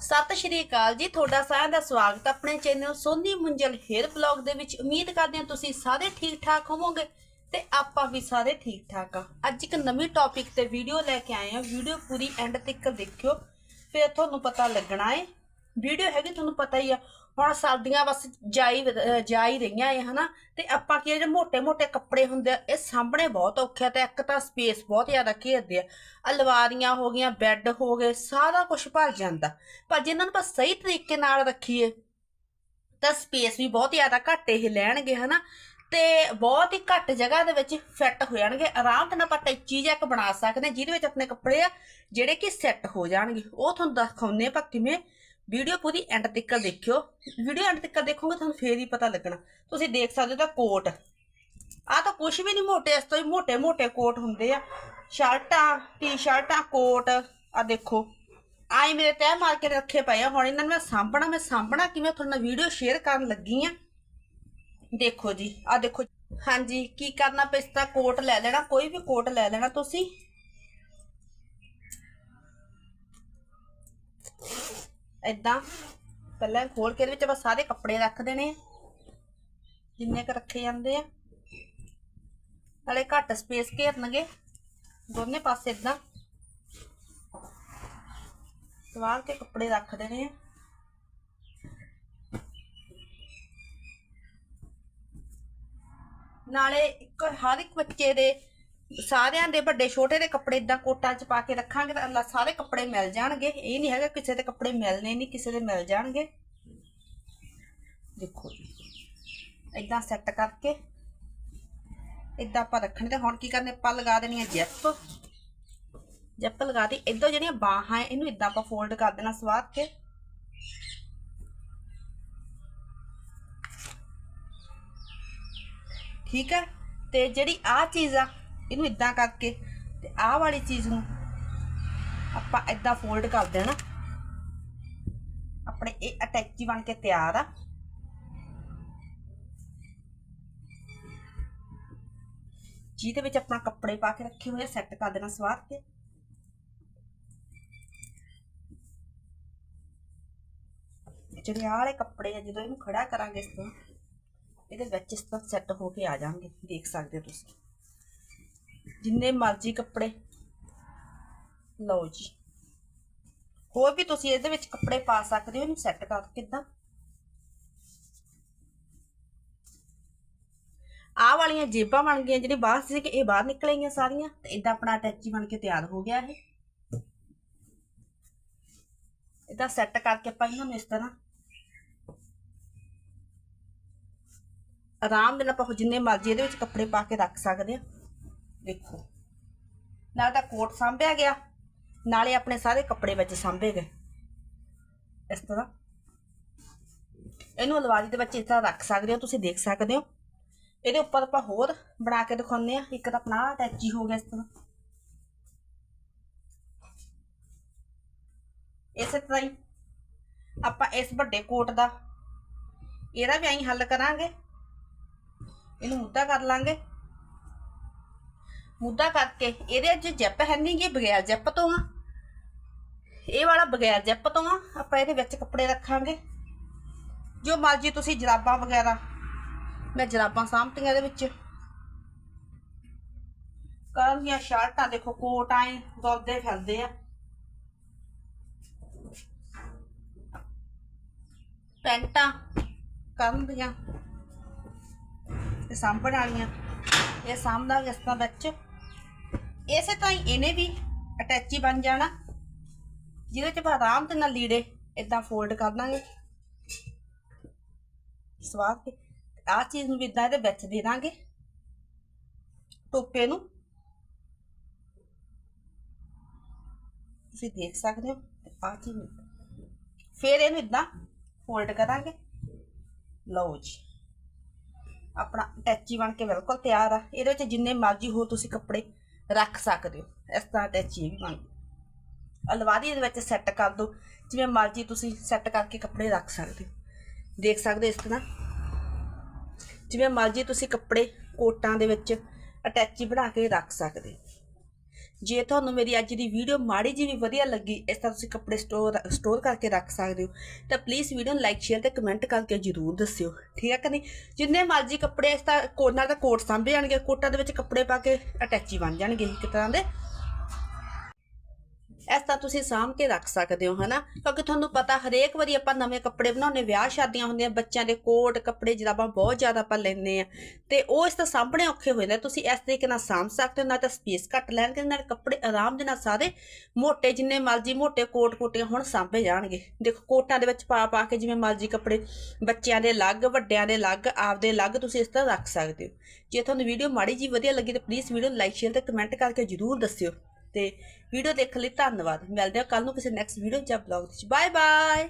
ਸਤਿ ਸ਼੍ਰੀ ਅਕਾਲ ਜੀ, ਤੁਹਾਡਾ ਸਾਰਿਆਂ ਦਾ ਸਵਾਗਤ ਆਪਣੇ channel Soni Munjal here blog ਦੇ ਵਿੱਚ। ਉਮੀਦ ਕਰਦੇ ਹਾਂ ਤੁਸੀਂ ਸਾਰੇ ਠੀਕ ਠਾਕ ਹੋਵੋਗੇ ਤੇ ਆਪਾਂ ਵੀ ਸਾਰੇ ਠੀਕ ਠਾਕ ਆ ਅੱਜ ਇੱਕ ਨਵੀਂ ਟੌਪਿਕ ਤੇ ਵੀਡੀਓ ਲੈ ਕੇ ਆਏ ਹਾਂ। ਵੀਡੀਓ ਪੂਰੀ ਐਂਡ ਤੱਕ ਦੇਖਿਓ, ਫਿਰ ਤੁਹਾਨੂੰ ਪਤਾ ਲੱਗਣਾ ਹੈ। ਵੀਡੀਓ ਹੈਗੀ, ਤੁਹਾਨੂੰ ਪਤਾ ਹੀ ਆ ਹੁਣ ਸਰਦੀਆਂ ਬਸ ਜਾਈ ਜਾਈ ਰਹੀਆਂ ਇਹ, ਹਨਾ? ਤੇ ਆਪਾਂ ਕੀ ਜਿਹੜੇ ਮੋٹے ਮੋٹے ਕੱਪੜੇ ਹੁੰਦੇ ਆ, ਇਹ ਸਾਹਮਣੇ ਬਹੁਤ ਔਖਿਆ ਤੇ ਇੱਕ ਤਾਂ ਸਪੇਸ ਬਹੁਤ ਜ਼ਿਆਦਾ ਘੇਰਦੇ ਆ। ਅਲਵਾਰੀਆਂ ਹੋ ਗਈਆਂ ਬੈੱਡ ਹੋ ਗਏ, ਸਾਰਾ ਕੁਝ ਭਰ ਜਾਂਦਾ। ਪਰ ਜੇ ਇਹਨਾਂ ਨੂੰ ਬਸ ਸਹੀ ਤਰੀਕੇ ਨਾਲ ਰੱਖੀਏ, ਤਾਂ ਸਪੇਸ ਵੀ ਬਹੁਤ ਜ਼ਿਆਦਾ ਘੱਟ ਇਹ ਲੈਣਗੇ, ਹਨਾ? ਤੇ ਬਹੁਤ ਹੀ ਘੱਟ ਜਗ੍ਹਾ ਦੇ ਵਿੱਚ ਫਿੱਟ ਹੋ ਜਾਣਗੇ। ਆਰਾਮ ਨਾਲ ਆਪਾਂ ਟੈਚੀ ਜਾਂ ਇੱਕ ਬਣਾ ਸਕਦੇ ਜਿਹਦੇ ਵਿੱਚ ਆਪਣੇ ਕੱਪੜੇ ਆ, ਜਿਹੜੇ ਕਿ ਸੈੱਟ ਹੋ ਜਾਣਗੇ। ਉਹ ਤੁਹਾਨੂੰ ਦਿਖਾਉਂਦੇ ਆਪਾਂ ਕਿਵੇਂ ਵੀਡੀਓ ਪੂਰੀ ਐਂਡ ਤੱਕ ਦੇਖਿਓ। ਵੀਡੀਓ ਐਂਡ ਤੱਕ ਦੇਖੋਗੇ ਤੁਹਾਨੂੰ ਫੇਰ ਹੀ ਪਤਾ ਲੱਗਣਾ। ਤੁਸੀਂ ਦੇਖ ਸਕਦੇ ਹੋ ਤਾਂ ਕੋਟ। ਆ ਤਾਂ ਕੁਝ ਵੀ ਨਹੀਂ ਮੋਟੇ, ਇਸ ਤੋਂ ਹੀ ਮੋਟੇ ਮੋਟੇ ਕੋਟ ਹੁੰਦੇ ਆ। ਸ਼ਰਟਾਂ, ਟੀ-ਸ਼ਰਟਾਂ, ਕੋਟ ਆ ਦੇਖੋ। ਆਈ ਮੇਰੇ ਤੈ ਮਾਰਕੀਟ ਰੱਖੇ ਪਏ ਆ। ਹੁਣ ਇਹਨਾਂ ਨੂੰ ਮੈਂ ਸਾਂਭਣਾ ਮੈਂ ਸਾਂਭਣਾ ਕਿਵੇਂ? ਤੁਹਾਡੇ ਨਾਲ ਵੀਡੀਓ ਸ਼ੇਅਰ ਕਰਨ ਲੱਗੀ ਆ। ਦੇਖੋ ਜੀ ਆ ਦੇਖੋ। ਹਾਂਜੀ, ਕੀ ਕਰਨਾ ਪਿਸਤਾ ਕੋਟ ਲੈ ਲੈਣਾ, ਕੋਈ ਵੀ ਕੋਟ ਲੈ ਲੈਣਾ ਤੁਸੀਂ। ਏਦਾਂ ਪਹਿਲਾਂ ਖੋਲ ਕੇ ਇਹਦੇ ਵਿੱਚ ਆਪਾਂ ਸਾਰੇ ਕੱਪੜੇ ਰੱਖ ਦੇਣੇ ਜਿੰਨੇ ਕ ਰੱਖੇ ਜਾਂਦੇ ਆ। ਨਾਲੇ ਘੱਟ ਸਪੇਸ ਘੇਰਨਗੇ। ਦੋਨੇ ਪਾਸੇ ਇਦਾਂ ਸਵਾਲ ਕੇ ਕੱਪੜੇ ਰੱਖ ਦੇਣੇ ਆ। ਨਾਲੇ ਇੱਕ ਹਰ ਇੱਕ ਬੱਚੇ ਦੇ ਸਾਰਿਆਂ ਦੇ ਵੱਡੇ ਛੋਟੇ ਦੇ ਕੱਪੜੇ ਇਦਾਂ ਕੋਟਾਂ 'ਚ ਪਾ ਕੇ ਰੱਖਾਂਗੇ ਤਾਂ ਅੱਲਾ ਸਾਰੇ ਕੱਪੜੇ ਮਿਲ ਜਾਣਗੇ। ਇਹ ਨਹੀਂ ਹੈਗਾ ਕਿਸੇ ਦੇ ਕੱਪੜੇ ਮਿਲਨੇ ਨਹੀਂ, ਕਿਸੇ ਦੇ ਮਿਲ ਜਾਣਗੇ। ਦੇਖੋ ਇਦਾਂ ਸੈੱਟ ਕਰਕੇ ਇਦਾਂ ਆਪਾਂ ਰੱਖਣੇ ਤੇ ਹੁਣ ਕੀ ਕਰਨੇ, ਆਪਾਂ ਲਗਾ ਦੇਣੀ ਹੈ ਜਿਪ। ਜਿਪ ਲਗਾ ਦੀ ਇਦਾਂ ਜਿਹੜੀਆਂ ਬਾਹਾਂ ਹੈ ਇਹਨੂੰ ਇਦਾਂ ਆਪਾਂ ਫੋਲਡ ਕਰ ਦੇਣਾ ਸਵਾਦ ਕੇ ਠੀਕ ਹੈ ਤੇ ਜਿਹੜੀ ਆ ਚੀਜ਼ ਆ ਇਹਨੂੰ ਇਦਾਂ ਕਰਕੇ ਤੇ ਆਹ ਵਾਲੀ ਚੀਜ਼ ਨੂੰ ਆਪਾਂ ਇਦਾਂ ਫੋਲਡ ਕਰ ਦੇਣਾ। ਆਪਣੇ ਇਹ ਅਟੈਚੀ ਬਣ ਕੇ ਤਿਆਰ ਆ। ਜਿਹਦੇ ਵਿੱਚ ਆਪਣਾ ਕੱਪੜੇ ਪਾ ਕੇ ਰੱਖੇ ਹੋਏ ਸੈੱਟ ਕਰ ਦੇਣਾ ਸਵਾਰ ਕੇ। ਜਿਹੜੇ ਆਹ ਵਾਲੇ ਕੱਪੜੇ ਆ, ਜਦੋਂ ਇਹਨੂੰ ਖੜਾ ਕਰਾਂਗੇ ਇਸ ਤਰ੍ਹਾਂ, ਇਹਦੇ ਵਿੱਚ ਇਸ ਤਰ੍ਹਾਂ ਸੈੱਟ ਹੋ ਕੇ ਆ ਜਾਣਗੇ। ਦੇਖ ਸਕਦੇ ਹੋ ਤੁਸੀਂ। ਜਿੰਨੇ ਮਰਜ਼ੀ ਕੱਪੜੇ। ਲਓ ਜੀ। ਹੋਰ ਵੀ ਤੁਸੀਂ ਇਹਦੇ ਵਿੱਚ ਕੱਪੜੇ ਪਾ ਸਕਦੇ ਹੋ, ਇਹਨੂੰ ਸੈੱਟ ਕਰ ਕਿੱਦਾਂ? ਆਹ ਵਾਲੀਆਂ ਜੇਬਾਂ ਬਣ ਗਈਆਂ ਜਿਹੜੀ ਬਾਹਰ ਸੀ ਕਿ ਇਹ ਬਾਹਰ ਨਿਕਲੇਗੀਆਂ ਸਾਰੀਆਂ, ਤੇ ਇਦਾਂ ਆਪਣਾ ਅਟੈਚੀ ਬਣ ਕੇ ਤਿਆਰ ਹੋ ਗਿਆ ਇਹ। ਇਦਾਂ ਸੈੱਟ ਕਰਕੇ ਆਪਾਂ ਇਹਨਾਂ ਨੂੰ ਇਸ ਤਰ੍ਹਾਂ ਆਰਾਮ ਦੇ ਨਾਲ ਆਪਾਂ ਜਿੰਨੇ ਮਰਜ਼ੀ ਇਹਦੇ ਵਿੱਚ ਕੱਪੜੇ ਪਾ ਕੇ ਰੱਖ ਸਕਦੇ ਆ ਦੇਖੋ। ਨਾਲ ਤਾਂ ਕੋਟ ਸਾਂਭਿਆ ਗਿਆ। ਨਾਲੇ ਆਪਣੇ ਸਾਰੇ ਕੱਪੜੇ ਵਿੱਚ ਸਾਂਭੇ ਗਏ। ਇਸ ਤਰ੍ਹਾਂ। ਇਹਨੂੰ ਅਲਮਾਰੀ ਦੇ ਵਿੱਚ ਇਸ ਤਰ੍ਹਾਂ ਰੱਖ ਸਕਦੇ ਹੋ, ਤੁਸੀਂ ਦੇਖ ਸਕਦੇ ਹੋ। ਇਹਦੇ ਉੱਪਰ ਆਪਾਂ ਹੋਰ ਬਣਾ ਕੇ ਦਿਖਾਉਂਦੇ ਆ ਇੱਕ ਤਾਂ ਆਪਣਾ ਅਟੈਚੀ ਹੋ ਗਿਆ ਇਸ ਤਰ੍ਹਾਂ। ਇਸੇ ਤਰ੍ਹਾਂ ਹੀ ਆਪਾਂ ਇਸ ਵੱਡੇ ਕੋਟ ਦਾ ਇਹਦਾ ਵੀ ਐਂ ਹੱਲ ਕਰਾਂਗੇ। ਇਹਨੂੰ ਮੁੱਦਾ ਕਰ ਲਾਂਗੇ। ਮੁੱਦਾ ਕਰਕੇ, ਇਹਦੇ ਅੱਜ ਜੈਪ ਹੈ ਨਹੀਂ ਗੀ ਬਗੈਰ ਜੈਪ ਤੋਂ ਆ। ਇਹ ਵਾਲਾ ਬਗੈਰ ਜੈਪ ਤੋਂ ਆ, ਆਪਾਂ ਇਹਦੇ ਵਿੱਚ ਕੱਪੜੇ ਰੱਖਾਂਗੇ। ਜੋ ਮਰਜ਼ੀ ਤੁਸੀਂ ਜਰਾਬਾਂ ਵਗੈਰਾ, ਮੈਂ ਜਰਾਬਾਂ ਸਾਂਭਤੀਆਂ ਇਹਦੇ ਵਿੱਚ। ਕਰਨ ਦੀਆਂ ਸ਼ਰਟਾਂ ਦੇਖੋ, ਕੋਟ ਆਏ, ਦੌੜਦੇ ਫਿਰਦੇ ਆ। ਪੈਂਟਾਂ ਕਰਨ ਦੀਆਂ ਤੇ ਸਾਂਭਣ ਵਾਲੀਆਂ, ਇਹ ਸਾਂਭਦਾ ਇਸ ਤਰ੍ਹਾਂ ਵਿੱਚ। ਇਸੇ ਤਰ੍ਹਾਂ ਹੀ ਇਹਨੇ ਵੀ ਅਟੈਚੀ ਬਣ ਜਾਣਾ। ਜਿਹਦੇ ਚ ਆਪਾਂ ਆਰਾਮ ਦੇ ਨਾਲ ਲੀੜੇ ਇਦਾਂ ਫੋਲਡ ਕਰ ਦਾਂਗੇ। ਸਵਾਦ ਕੇ। ਆਹ ਚੀਜ਼ ਨੂੰ ਵੀ ਇਦਾਂ ਇਹਦੇ ਵਿੱਚ ਦੇ ਦਾਂਗੇ। ਟੋਪੇ ਨੂੰ। ਤੁਸੀਂ ਦੇਖ ਸਕਦੇ ਹੋ ਆਹ ਚੀਜ਼ ਨੂੰ। ਫਿਰ ਇਹਨੂੰ ਇਦਾਂ ਫੋਲਡ ਕਰਾਂਗੇ। ਲਓ ਜੀ। ਆਪਣਾ ਅਟੈਚੀ ਬਣ ਕੇ ਬਿਲਕੁਲ ਤਿਆਰ ਆ। ਇਹਦੇ ਵਿੱਚ ਜਿੰਨੇ ਮਰਜ਼ੀ ਹੋ ਤੁਸੀਂ ਕੱਪੜੇ ਰੱਖ ਸਕਦੇ ਹੋ। ਇਸ ਤਰ੍ਹਾਂ ਅਟੈਚੀ ਇਹ ਵੀ ਬਣ ਗਈ। ਅਲਵਾਰੀ ਦੇ ਵਿੱਚ ਸੈੱਟ ਕਰ ਦਿਓ। ਜਿਵੇਂ ਮਰਜ਼ੀ ਤੁਸੀਂ ਸੈੱਟ ਕਰਕੇ ਕੱਪੜੇ ਰੱਖ ਸਕਦੇ ਹੋ। ਦੇਖ ਸਕਦੇ ਹੋ ਇਸ ਤਰ੍ਹਾਂ। ਜਿਵੇਂ ਮਰਜ਼ੀ ਤੁਸੀਂ ਕੱਪੜੇ ਕੋਟਾਂ ਦੇ ਵਿੱਚ ਅਟੈਚੀ ਬਣਾ ਕੇ ਰੱਖ ਸਕਦੇ ਹੋ। ਜੇ ਤੁਹਾਨੂੰ ਮੇਰੀ ਅੱਜ ਦੀ ਵੀਡੀਓ ਮਾੜੀ ਜੀ ਵੀ ਵਧੀਆ ਲੱਗੀ, ਇਸ ਤਰ੍ਹਾਂ ਤੁਸੀਂ ਕੱਪੜੇ ਸਟੋਰ ਸਟੋਰ ਕਰਕੇ ਰੱਖ ਸਕਦੇ ਹੋ, ਤਾਂ ਪਲੀਜ਼ ਵੀਡੀਓ ਨੂੰ ਲਾਈਕ ਸ਼ੇਅਰ ਤੇ ਕਮੈਂਟ ਕਰਕੇ ਜਰੂਰ ਦੱਸਿਓ, ਠੀਕ ਹੈ ਕਿ ਨਹੀਂ? ਜਿੰਨੇ ਮਰਜ਼ੀ ਕੱਪੜੇ ਇਸ ਤਰ੍ਹਾਂ ਕੋਟ ਦਾ ਕੋਟ ਸਾਂਭੇ ਜਾਣਗੇ, ਕੋਟਾਂ ਦੇ ਵਿੱਚ ਕੱਪੜੇ ਪਾ ਕੇ ਅਟੈਚੀ ਬਣ ਜਾਣਗੇ, ਇੱਕ ਤਰ੍ਹਾਂ ਦੇ। ਇਸ ਤਰ੍ਹਾਂ ਤੁਸੀਂ ਸਾਂਭ ਕੇ ਰੱਖ ਸਕਦੇ ਹੋ, ਹਨਾ? ਕਿਉਂਕਿ ਤੁਹਾਨੂੰ ਪਤਾ ਹਰੇਕ ਵਾਰੀ ਆਪਾਂ ਨਵੇਂ ਕੱਪੜੇ ਬਣਾਉਣੇ ਵਿਆਹ ਸ਼ਾਦੀਆਂ ਹੁੰਦੀਆਂ, ਬੱਚਿਆਂ ਦੇ ਕੋਟ ਕੱਪੜੇ ਜਰਾਬਾਂ ਬਹੁਤ ਜ਼ਿਆਦਾ ਆਪਾਂ ਲੈਂਦੇ ਆ ਤੇ ਉਹ ਇਸ ਤਾਂ ਸਾਂਭਣੇ ਔਖੇ ਹੋ ਜਾਂਦੇ ਤੁਸੀਂ ਇਸ ਤਰੀਕੇ ਨਾਲ ਸਾਂਭ ਸਕਦੇ ਹੋ, ਨਾ ਤਾਂ ਸਪੇਸ ਘੱਟ ਲੈਣਗੇ ਨਾਲ ਕੱਪੜੇ ਆਰਾਮ ਦੇ ਨਾਲ ਸਾਰੇ ਮੋਟੇ, ਜਿੰਨੇ ਮਰਜ਼ੀ ਮੋਟੇ ਕੋਟ ਕੋਟੀਆਂ ਹੁਣ ਸਾਂਭੇ ਜਾਣਗੇ। ਦੇਖੋ, ਕੋਟਾਂ ਦੇ ਵਿੱਚ ਪਾ ਪਾ ਕੇ ਜਿਵੇਂ ਮਰਜ਼ੀ ਕੱਪੜੇ ਬੱਚਿਆਂ ਦੇ ਅਲੱਗ, ਵੱਡਿਆਂ ਦੇ ਅਲੱਗ, ਆਪਦੇ ਅਲੱਗ ਤੁਸੀਂ ਇਸ ਤਰ੍ਹਾਂ ਰੱਖ ਸਕਦੇ ਹੋ। ਜੇ ਤੁਹਾਨੂੰ ਵੀਡੀਓ ਮਾੜੀ ਜੀ ਵਧੀਆ ਲੱਗੀ ਤਾਂ ਪਲੀਜ਼ ਵੀਡੀਓ ਲਾਈਕ ਸ਼ੇਅਰ ਤੇ ਕਮੈਂਟ ਕਰਕੇ ਜਰੂਰ ਦੱਸਿਓ। ਤੇ ਵੀਡੀਓ ਦੇਖਣ ਲਈ, ਧੰਨਵਾਦ। ਮਿਲਦੇ ਹਾਂ ਕੱਲ ਨੂੰ ਕਿਸੇ ਨੈਕਸਟ ਵੀਡੀਓ ਜਾਂ ਬਲੌਗ ਵਿੱਚ। Bye bye